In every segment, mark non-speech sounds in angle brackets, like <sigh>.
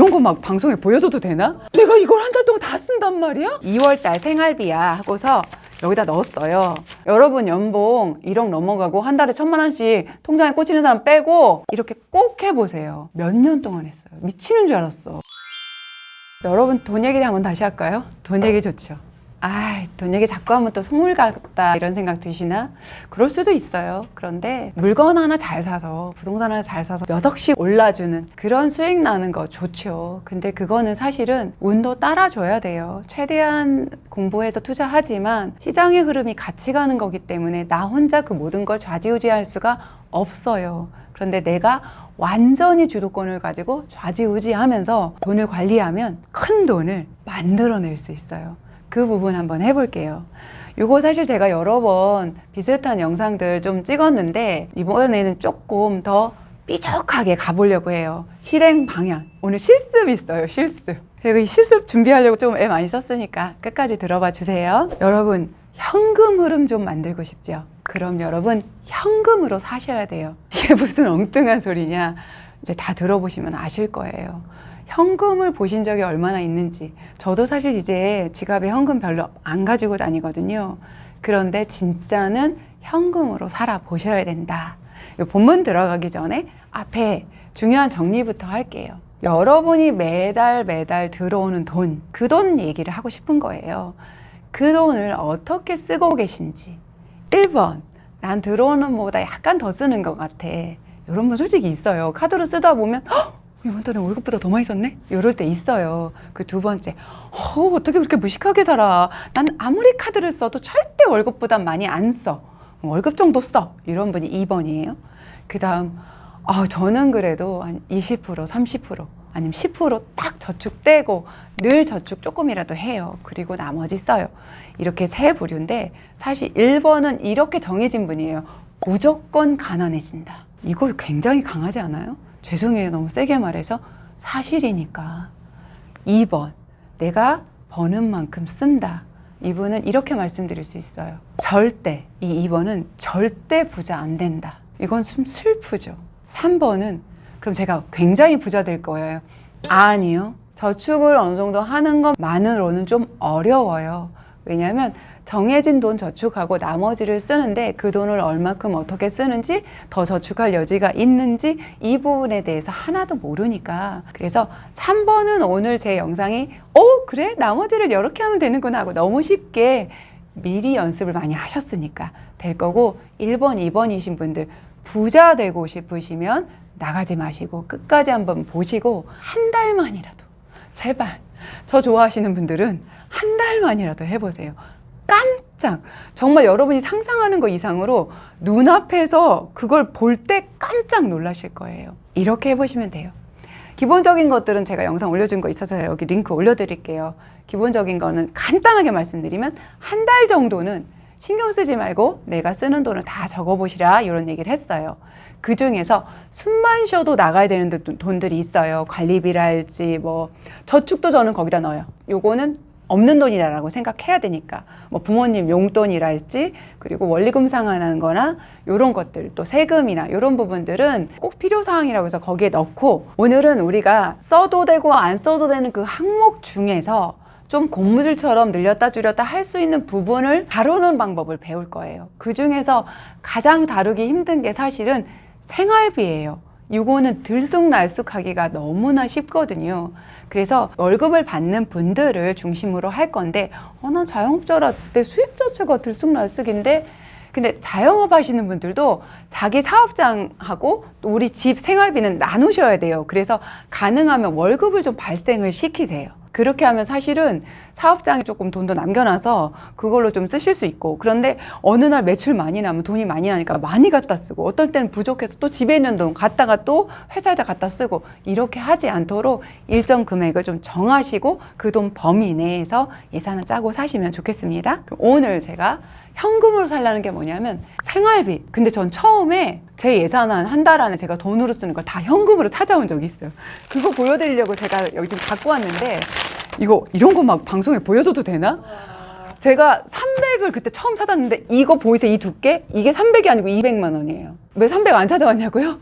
이런 거 막 방송에 보여줘도 되나? 내가 이걸 한 달 동안 다 쓴단 말이야? 2월달 생활비야 하고서 여기다 넣었어요. 여러분 연봉 1억 넘어가고 한 달에 천만 원씩 통장에 꽂히는 사람 빼고 이렇게 꼭 해보세요. 몇 년 동안 했어요. 미치는 줄 알았어. 여러분 돈 얘기 한번 다시 할까요? 돈 얘기 좋죠. 아, 돈 얘기 자꾸 하면 또 선물 같다 이런 생각 드시나? 그럴 수도 있어요. 그런데 물건 하나 잘 사서 부동산 하나 잘 사서 몇 억씩 올라주는 그런 수익 나는 거 좋죠. 근데 그거는 사실은 운도 따라줘야 돼요. 최대한 공부해서 투자하지만 시장의 흐름이 같이 가는 거기 때문에 나 혼자 그 모든 걸 좌지우지할 수가 없어요. 그런데 내가 완전히 주도권을 가지고 좌지우지하면서 돈을 관리하면 큰 돈을 만들어낼 수 있어요. 그 부분 한번 해볼게요. 요거 사실 제가 여러 번 비슷한 영상들 좀 찍었는데 이번에는 조금 더 삐죽하게 가보려고 해요. 실행 방향. 오늘 실습 있어요, 실습. 제가 이 실습 준비하려고 좀 애 많이 썼으니까 끝까지 들어봐 주세요. 여러분, 현금 흐름 좀 만들고 싶죠? 그럼 여러분, 현금으로 사셔야 돼요. 이게 무슨 엉뚱한 소리냐? 이제 다 들어보시면 아실 거예요. 현금을 보신 적이 얼마나 있는지. 저도 사실 이제 지갑에 현금 별로 안 가지고 다니거든요. 그런데 진짜는 현금으로 살아보셔야 된다. 이 본문 들어가기 전에 앞에 중요한 정리부터 할게요. 여러분이 매달 매달 들어오는 돈, 그 돈 얘기를 하고 싶은 거예요. 그 돈을 어떻게 쓰고 계신지. 1번, 난 들어오는 것보다 약간 더 쓰는 것 같아. 이런 분 솔직히 있어요. 카드로 쓰다 보면, 헉! 이번 달에 월급보다 더 많이 썼네? 이럴 때 있어요. 그 두 번째, 어, 어떻게 그렇게 무식하게 살아? 난 아무리 카드를 써도 절대 월급보다 많이 안 써. 월급 정도 써. 이런 분이 2번이에요. 그 다음, 아, 저는 그래도 한 20%, 30% 아니면 10%딱 저축 떼고 늘 저축 조금이라도 해요. 그리고 나머지 써요. 이렇게 세 부류인데 사실 1번은 이렇게 정해진 분이에요. 무조건 가난해진다. 이거 굉장히 강하지 않아요? 죄송해요. 너무 세게 말해서 사실이니까. 2번. 내가 버는 만큼 쓴다. 이분은 이렇게 말씀드릴 수 있어요. 절대, 이 2번은 절대 부자 안 된다. 이건 좀 슬프죠. 3번은 그럼 제가 굉장히 부자 될 거예요. 아니요. 저축을 어느 정도 하는 것만으로는 좀 어려워요. 왜냐하면 정해진 돈 저축하고 나머지를 쓰는데 그 돈을 얼마큼 어떻게 쓰는지 더 저축할 여지가 있는지 이 부분에 대해서 하나도 모르니까. 그래서 3번은 오늘 제 영상이 어 그래? 나머지를 이렇게 하면 되는구나 하고 너무 쉽게 미리 연습을 많이 하셨으니까 될 거고 1번 2번이신 분들 부자 되고 싶으시면 나가지 마시고 끝까지 한번 보시고 한 달만이라도 제발 저 좋아하시는 분들은 한 달만이라도 해보세요. 깜짝 정말 여러분이 상상하는 것 이상으로 눈앞에서 그걸 볼 때 깜짝 놀라실 거예요. 이렇게 해보시면 돼요. 기본적인 것들은 제가 영상 올려준 거 있어서 여기 링크 올려드릴게요. 기본적인 거는 간단하게 말씀드리면 한 달 정도는 신경 쓰지 말고 내가 쓰는 돈을 다 적어보시라 이런 얘기를 했어요. 그 중에서 숨만 쉬어도 나가야 되는 돈- 돈들이 있어요. 관리비랄지 뭐 저축도 저는 거기다 넣어요. 요거는 없는 돈이다라고 생각해야 되니까 뭐 부모님 용돈이랄지 그리고 원리금 상환하는 거나 요런 것들 또 세금이나 요런 부분들은 꼭 필요 사항이라고 해서 거기에 넣고 오늘은 우리가 써도 되고 안 써도 되는 그 항목 중에서 좀 고무줄처럼 늘렸다 줄였다 할 수 있는 부분을 다루는 방법을 배울 거예요. 그 중에서 가장 다루기 힘든 게 사실은 생활비예요. 이거는 들쑥날쑥하기가 너무나 쉽거든요. 그래서 월급을 받는 분들을 중심으로 할 건데, 어, 난 자영업자라 내 수입 자체가 들쑥날쑥인데, 근데 자영업 하시는 분들도 자기 사업장하고 또 우리 집 생활비는 나누셔야 돼요. 그래서 가능하면 월급을 좀 발생을 시키세요. 그렇게 하면 사실은 사업장에 조금 돈도 남겨놔서 그걸로 좀 쓰실 수 있고 그런데 어느 날 매출 많이 나면 돈이 많이 나니까 많이 갖다 쓰고 어떨 때는 부족해서 또 집에 있는 돈 갖다가 또 회사에다 갖다 쓰고 이렇게 하지 않도록 일정 금액을 좀 정하시고 그 돈 범위 내에서 예산을 짜고 사시면 좋겠습니다. 오늘 제가 현금으로 살라는 게 뭐냐면 생활비. 근데 전 처음에 제 예산안 한달 안에 제가 돈으로 쓰는 걸 다 현금으로 찾아온 적이 있어요. 그거 보여드리려고 제가 여기 지금 갖고 왔는데 이거 이런 거 막 방송에 보여줘도 되나? 제가 300을 그때 처음 찾았는데 이거 보이세요? 이 두께? 이게 300이 아니고 200만 원이에요. 왜 300 안 찾아왔냐고요?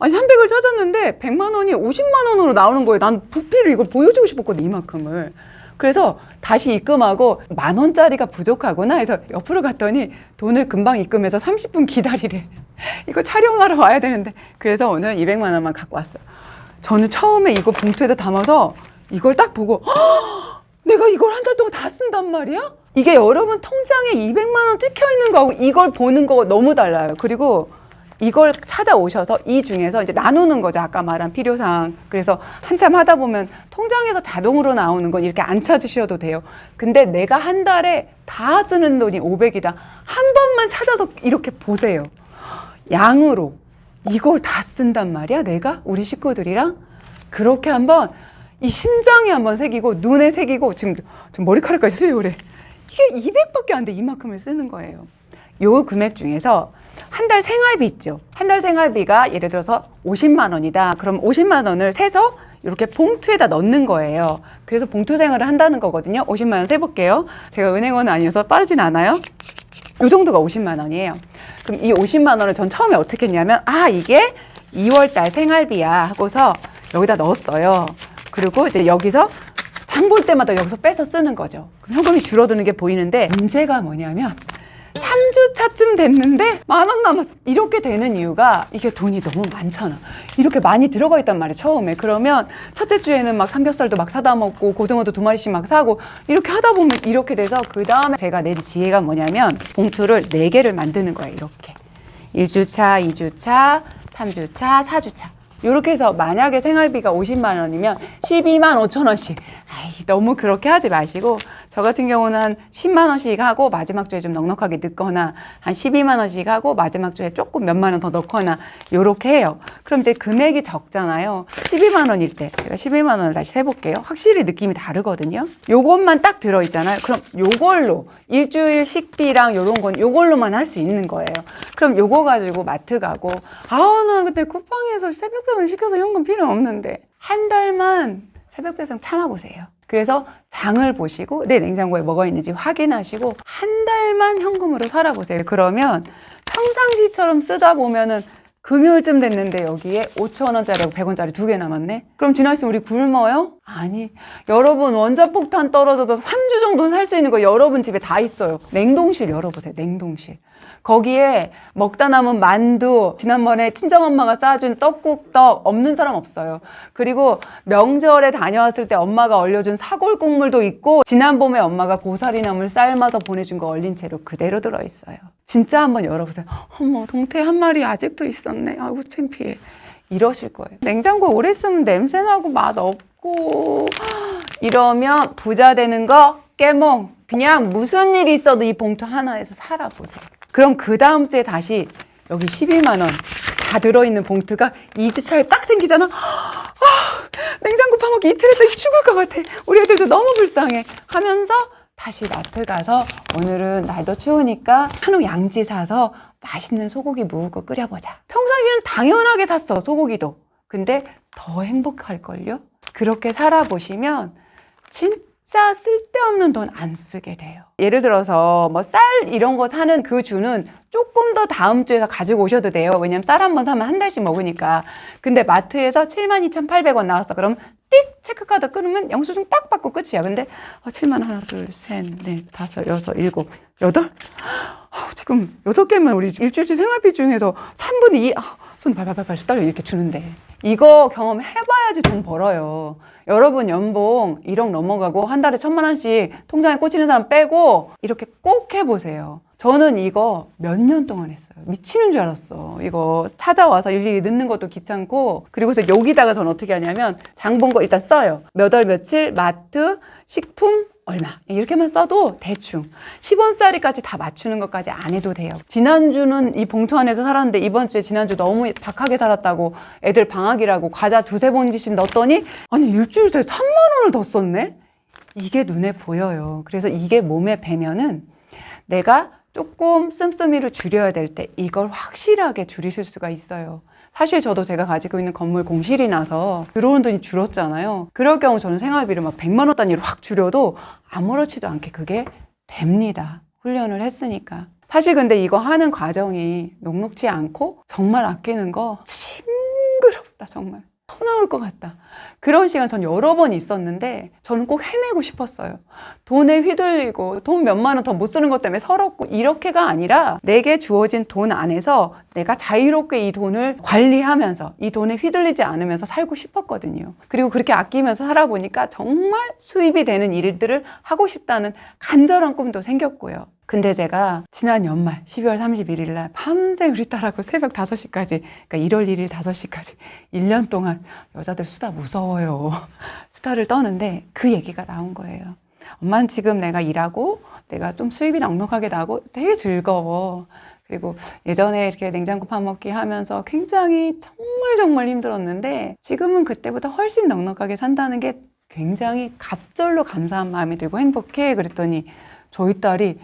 아니 300을 찾았는데 100만 원이 50만 원으로 나오는 거예요. 난 부피를 이걸 보여주고 싶었거든 이만큼을. 그래서 다시 입금하고 만 원짜리가 부족하구나 해서 옆으로 갔더니 돈을 금방 입금해서 30분 기다리래. <laughs> 이거 촬영하러 와야 되는데 그래서 오늘 200만 원만 갖고 왔어요. 저는 처음에 이거 봉투에다 담아서 이걸 딱 보고 "헉! 내가 이걸 한 달 동안 다 쓴단 말이야? 이게 여러분 통장에 200만 원 찍혀 있는 거하고 이걸 보는 거 너무 달라요. 그리고 이걸 찾아오셔서 이 중에서 이제 나누는 거죠. 아까 말한 필요사항. 그래서 한참 하다 보면 통장에서 자동으로 나오는 건 이렇게 안 찾으셔도 돼요. 근데 내가 한 달에 다 쓰는 돈이 500이다. 한 번만 찾아서 이렇게 보세요. 양으로 이걸 다 쓴단 말이야. 내가 우리 식구들이랑 그렇게 한번 이 심장에 한번 새기고 눈에 새기고 지금 좀 머리카락까지 쓰려고 그래. 이게 200밖에 안 돼. 이만큼을 쓰는 거예요. 요 금액 중에서 한 달 생활비 있죠. 한 달 생활비가 예를 들어서 50만 원이다. 그럼 50만 원을 세서 이렇게 봉투에다 넣는 거예요. 그래서 봉투 생활을 한다는 거거든요. 50만 원 세볼게요. 제가 은행원은 아니어서 빠르진 않아요. 요 정도가 50만 원이에요. 그럼 이 50만 원을 전 처음에 어떻게 했냐면 아 이게 2월 달 생활비야 하고서 여기다 넣었어요. 그리고 이제 여기서 장 볼 때마다 여기서 빼서 쓰는 거죠. 그럼 현금이 줄어드는 게 보이는데 문제가 뭐냐면 3주 차쯤 됐는데 만 원 남았어. 이렇게 되는 이유가 이게 돈이 너무 많잖아. 이렇게 많이 들어가 있단 말이야, 처음에. 그러면 첫째 주에는 막 삼겹살도 막 사다 먹고 고등어도 두 마리씩 막 사고 이렇게 하다 보면 이렇게 돼서 그 다음에 제가 낸 지혜가 뭐냐면 봉투를 네개를 만드는 거예요, 이렇게. 1주차, 2주차, 3주차, 4주차. 이렇게 해서 만약에 생활비가 50만 원이면 12만 5천 원씩. 아이, 너무 그렇게 하지 마시고 저 같은 경우는 한 10만 원씩 하고 마지막 주에 좀 넉넉하게 넣거나 한 12만 원씩 하고 마지막 주에 조금 몇만 원 더 넣거나 요렇게 해요. 그럼 이제 금액이 적잖아요. 12만 원일 때 제가 12만 원을 다시 세 볼게요. 확실히 느낌이 다르거든요. 요것만 딱 들어 있잖아요. 그럼 요걸로 일주일 식비랑 요런 건 요걸로만 할 수 있는 거예요. 그럼 요거 가지고 마트 가고 아우 나 그때 쿠팡에서 새벽 배송 시켜서 현금 필요 없는데 한 달만 새벽 배송 참아보세요. 그래서 장을 보시고 내 냉장고에 뭐가 있는지 확인하시고 한 달만 현금으로 살아보세요. 그러면 평상시처럼 쓰다 보면은 금요일쯤 됐는데 여기에 5천 원짜리하고 100원짜리 두 개 남았네. 그럼 지나 있으면 우리 굶어요? 아니. 여러분 원자폭탄 떨어져도 3주 정도는 살 수 있는 거 여러분 집에 다 있어요. 냉동실 열어보세요. 냉동실. 거기에 먹다 남은 만두, 지난번에 친정엄마가 싸준 떡국떡 없는 사람 없어요. 그리고 명절에 다녀왔을 때 엄마가 얼려준 사골 국물도 있고 지난 봄에 엄마가 고사리나물 삶아서 보내준 거 얼린 채로 그대로 들어있어요. 진짜 한번 열어보세요. 어머 동태 한 마리 아직도 있었네. 아이고 창피해. 이러실 거예요. 냉장고에 오래 있으면 냄새나고 맛 없고 이러면 부자 되는 거 깨몽. 그냥 무슨 일이 있어도 이 봉투 하나에서 살아보세요. 그럼 그 다음 주에 다시 여기 12만 원 다 들어있는 봉투가 2주 차에 딱 생기잖아. 아, 냉장고 파먹기 이틀 했더니 죽을 것 같아. 우리 애들도 너무 불쌍해. 하면서 다시 마트 가서 오늘은 날도 추우니까 한우 양지 사서 맛있는 소고기 무고 끓여보자. 평상시는 당연하게 샀어, 소고기도. 근데 더 행복할걸요? 그렇게 살아보시면 진 짜 쓸데없는 돈 안 쓰게 돼요. 예를 들어서 뭐 쌀 이런 거 사는 그 주는 조금 더 다음 주에서 가지고 오셔도 돼요. 왜냐면 쌀 한 번 사면 한 달씩 먹으니까. 근데 마트에서 72,800원 나왔어. 그럼 띡 체크카드 끊으면 영수증 딱 받고 끝이야. 근데 어, 7만 하나, 둘, 셋, 넷, 다섯, 여섯, 일곱, 여덟? 아우, 지금 여덟 개면 우리 일주일치 생활비 중에서 3분의 2, 아, 손 발발발발 떨려 이렇게 주는데. 이거 경험해봐야지 돈 벌어요. 여러분 연봉 1억 넘어가고 한 달에 천만 원씩 통장에 꽂히는 사람 빼고 이렇게 꼭 해보세요. 저는 이거 몇 년 동안 했어요. 미치는 줄 알았어. 이거 찾아와서 일일이 넣는 것도 귀찮고 그리고서 여기다가 저는 어떻게 하냐면 장본 거 일단 써요. 몇 월 며칠 마트 식품 얼마 이렇게만 써도 대충 10원짜리까지 다 맞추는 것까지 안 해도 돼요. 지난주는 이 봉투 안에서 살았는데 이번 주에 지난주 너무 박하게 살았다고 애들 방학이라고 과자 두세 봉지씩 넣었더니 아니 일주일 새에 3만 원을 더 썼네? 이게 눈에 보여요. 그래서 이게 몸에 배면은 내가 조금 씀씀이를 줄여야 될 때 이걸 확실하게 줄이실 수가 있어요. 사실 저도 제가 가지고 있는 건물 공실이 나서 들어오는 돈이 줄었잖아요. 그럴 경우 저는 생활비를 막 100만 원 단위로 확 줄여도 아무렇지도 않게 그게 됩니다. 훈련을 했으니까. 사실 근데 이거 하는 과정이 녹록지 않고 정말 아끼는 거 싶다 정말 토 나올 것 같다 그런 시간 전 여러 번 있었는데 저는 꼭 해내고 싶었어요 돈에 휘둘리고 돈 몇만 원 더 못 쓰는 것 때문에 서럽고 이렇게가 아니라 내게 주어진 돈 안에서 내가 자유롭게 이 돈을 관리하면서 이 돈에 휘둘리지 않으면서 살고 싶었거든요. 그리고 그렇게 아끼면서 살아보니까 정말 수입이 되는 일들을 하고 싶다는 간절한 꿈도 생겼고요. 근데 제가 지난 연말 12월 31일 날 밤새 우리 딸하고 새벽 5시까지 그러니까 1월 1일 5시까지 1년 동안 여자들 수다 무서워요. <laughs> 수다를 떠는데 그 얘기가 나온 거예요. 엄마는 지금 내가 일하고 내가 좀 수입이 넉넉하게 나고 되게 즐거워. 그리고 예전에 이렇게 냉장고 파먹기 하면서 굉장히 정말 정말 힘들었는데 지금은 그때보다 훨씬 넉넉하게 산다는 게 굉장히 갑절로 감사한 마음이 들고 행복해. 그랬더니 저희 딸이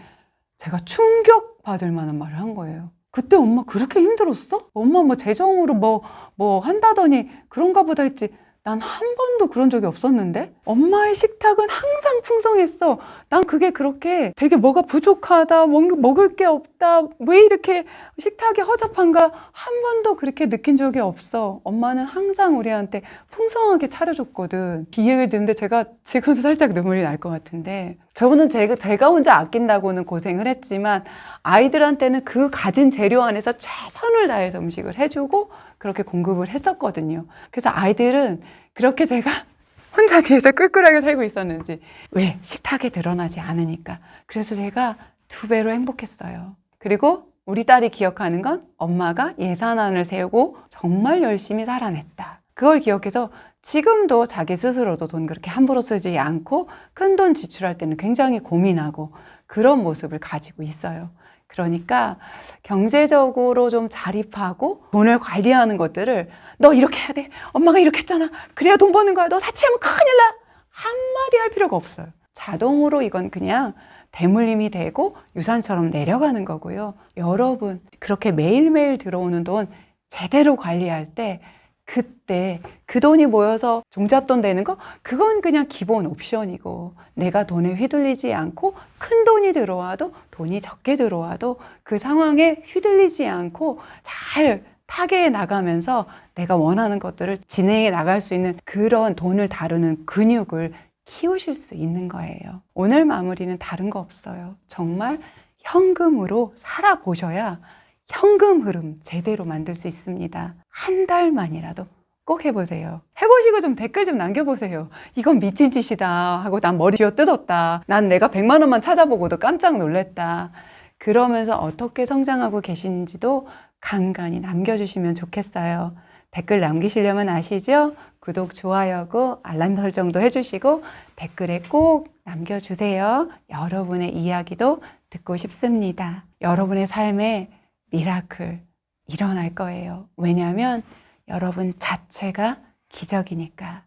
제가 충격받을 만한 말을 한 거예요. 그때 엄마 그렇게 힘들었어? 엄마 뭐 재정으로 뭐, 뭐 한다더니 그런가 보다 했지. 난 한 번도 그런 적이 없었는데? 엄마의 식탁은 항상 풍성했어. 난 그게 그렇게 되게 뭐가 부족하다, 먹, 먹을 게 없다, 왜 이렇게 식탁이 허접한가 한 번도 그렇게 느낀 적이 없어. 엄마는 항상 우리한테 풍성하게 차려줬거든. 이 얘기를 듣는데 제가 지금도 살짝 눈물이 날 것 같은데. 저는 제가, 제가 혼자 아낀다고는 고생을 했지만 아이들한테는 그 가진 재료 안에서 최선을 다해서 음식을 해주고 그렇게 공급을 했었거든요. 그래서 아이들은 그렇게 제가 <laughs> 혼자 뒤에서 꿀꿀하게 살고 있었는지 왜 식탁에 드러나지 않으니까 그래서 제가 두 배로 행복했어요. 그리고 우리 딸이 기억하는 건 엄마가 예산안을 세우고 정말 열심히 살아냈다. 그걸 기억해서 지금도 자기 스스로도 돈 그렇게 함부로 쓰지 않고 큰 돈 지출할 때는 굉장히 고민하고 그런 모습을 가지고 있어요. 그러니까 경제적으로 좀 자립하고 돈을 관리하는 것들을 너 이렇게 해야 돼. 엄마가 이렇게 했잖아. 그래야 돈 버는 거야. 너 사치하면 큰일 나. 한마디 할 필요가 없어요. 자동으로 이건 그냥 대물림이 되고 유산처럼 내려가는 거고요. 여러분, 그렇게 매일매일 들어오는 돈 제대로 관리할 때 그때 그 돈이 모여서 종잣돈 되는 거 그건 그냥 기본 옵션이고 내가 돈에 휘둘리지 않고 큰 돈이 들어와도 돈이 적게 들어와도 그 상황에 휘둘리지 않고 잘 타개해 나가면서 내가 원하는 것들을 진행해 나갈 수 있는 그런 돈을 다루는 근육을 키우실 수 있는 거예요. 오늘 마무리는 다른 거 없어요. 정말 현금으로 살아보셔야 현금 흐름 제대로 만들 수 있습니다. 한 달만이라도 꼭 해보세요. 해보시고 좀 댓글 좀 남겨보세요. 이건 미친 짓이다 하고 난 머리 쥐어 뜯었다. 난 내가 100만 원만 찾아보고도 깜짝 놀랐다. 그러면서 어떻게 성장하고 계신지도 간간히 남겨주시면 좋겠어요. 댓글 남기시려면 아시죠? 구독, 좋아요고 알람 설정도 해주시고 댓글에 꼭 남겨주세요. 여러분의 이야기도 듣고 싶습니다. 여러분의 삶에 미라클 일어날 거예요. 왜냐하면 여러분 자체가 기적이니까.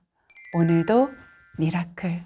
오늘도 미라클